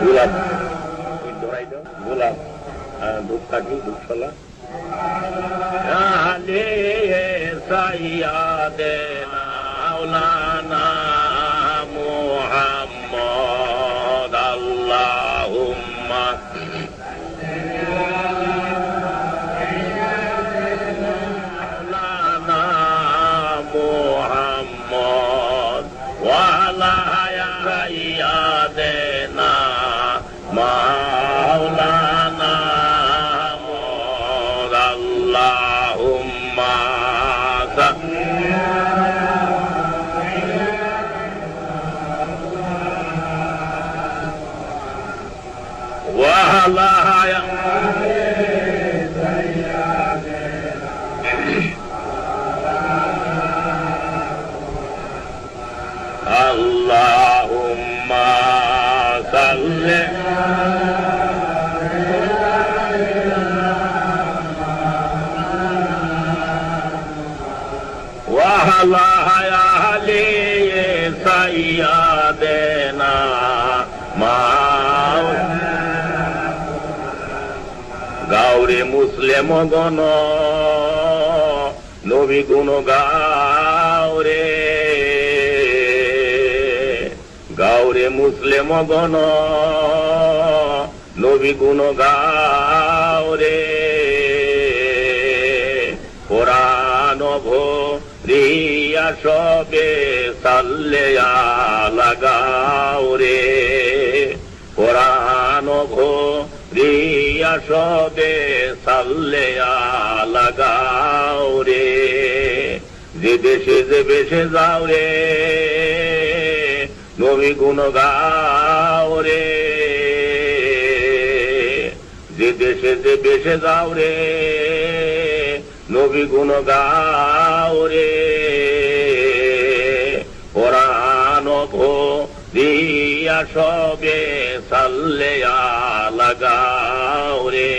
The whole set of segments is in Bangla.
গোলাপ। ধরাই দাও গোলাপ ধূপ কাঠি ধূপশলা আলে সাইয়াদে বানাইয়া দে না মা গাউরে মুসলেম গণ, নবী গুণ গাউরে গাউরে মুসলেম গণ, নবী গুণ গাউরে পুরাণ রিয়া সবে সাল্লে লাগাও রে। কোরআন ভো রিয়া সবে সাল্লে লাগাও রে। যে দেশে যে বেশে যাও রে নবী গুণ গাও রে। যে দেশে যে বেশে যাও রে নবী গুণ গাও রে কোরআন দিয়া সবে সাল্লে লাগাও রে।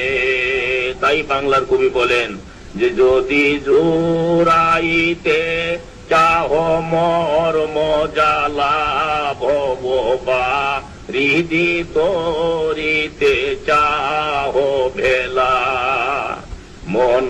তাই বাংলার কবি বলেন যে, যদি জোরাইতে চাহ মর মজালা ভবা হৃদি তোরিতে চাহ ভেলা মন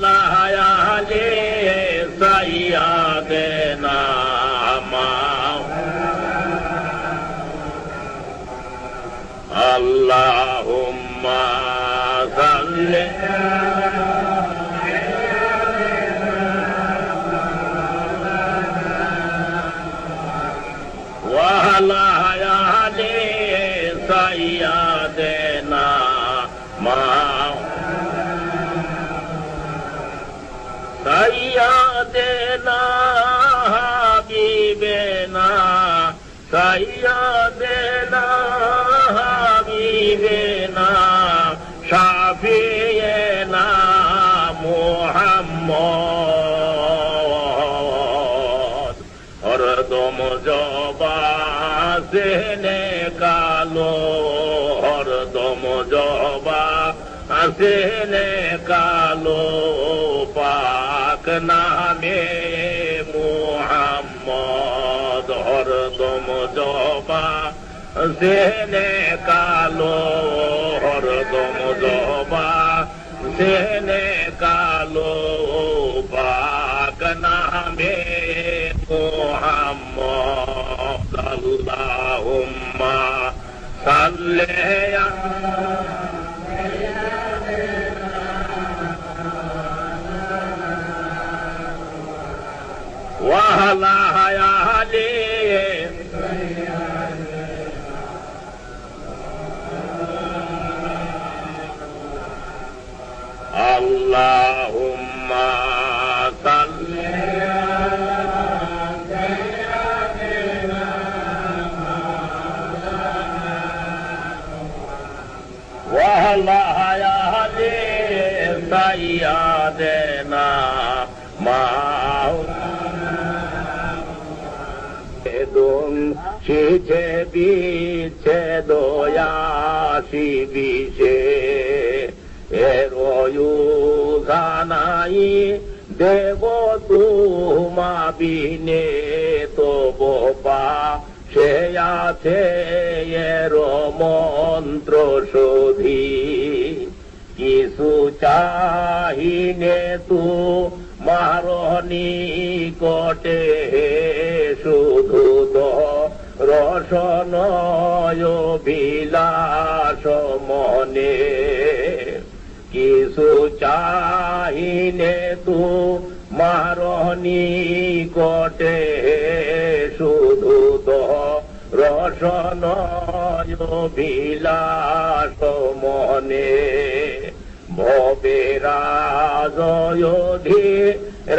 लाया जे सैया देना। ने कालो हर दम जबा सालो पाक न हर दम जबा सालो हर दम जबा जने Wahala Hayat سيادنا 모든 시체 빛에 도야시 빛에 애로 유사나이 대고 두마비네 또보바 সে আছে এর মন্ত্র শোধি। কিছু চাহিনে তু মারণি কটে শুধু তো রসনয় বিলাস মনে। কিছু চাহিনে তু মারণি কটে রসনয় বিলাস মনে, ভবে রাজয়োধি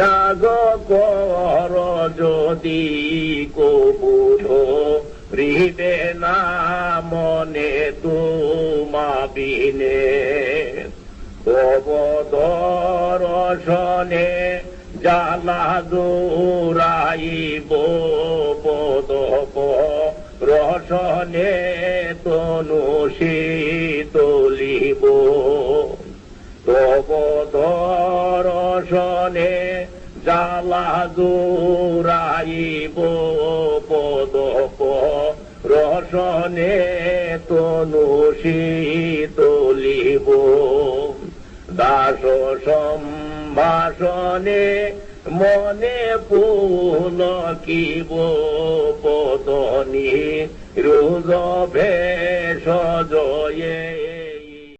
রাগ কর যদি কবুধ হৃদে না মনে তুমা বিনে। তব দর্শনে জালা দৌরাইব পদপ রসনে তনু শীতলিব। তব দর্শনে জালা দৌরাইব পদপ রসনে তনু শীতলিব। দাস সম্ভাষণে মনে পুন কিব পদনী রোজ ভেষ জয়ে